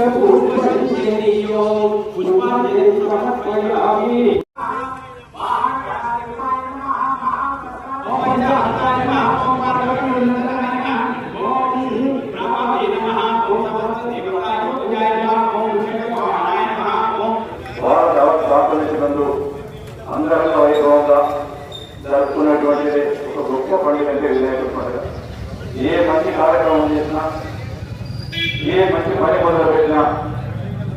그 모든 인생이요 구원의 사랑과 아미 ఏ మంచి పని మొదలు పెట్టినా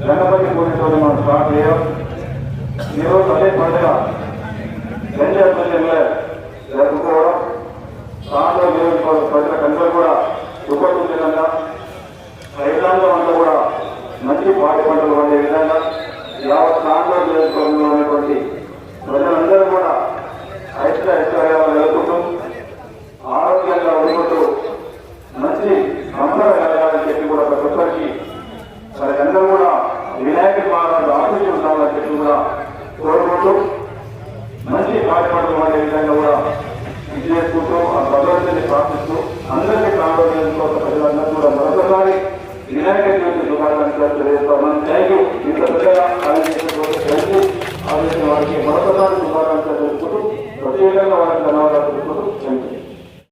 గణపతి పూజతో మనం స్టార్ట్ చేయం ఈరోజు అదే పండుగ. గంజా పల్లెల్లో జరుపుకోవడం. సాంద్ర నియోజకవర్గ ప్రజలకందరూ కూడా ఉపయోగించడంగా రైతాంగం అంతా కూడా మంచి పాడి పంటలు పండే విధంగా యావత్ సాంద్ర నియోజకవర్గంలో ఉన్నటువంటి అందరికీ మరి అందరూ కూడా వినాయక మహారాజు ఆశించి ఉండాలని చెప్పి కూడా కోరుకుంటూ మంచి కార్యక్రమం వాడే విధంగా కూడా ఇది చేసుకుంటూ ఆ భగవంతుని ప్రార్థిస్తూ అందరికీ కాంగ్రెస్ ప్రజలందరూ కూడా మరొకసారి వినాయక చవితి శుభాకాంక్షలు తెలియజేస్తామని థ్యాంక్ యూ. మీ పెద్దగా థ్యాంక్ యూ. ఆలోచించిన వారికి మరొకసారి శుభాకాంక్షలు తెలుసుకుంటూ ప్రత్యేకంగా వారికి ధన్యవాదాలు తెలుసుకుంటూ థ్యాంక్ యూ.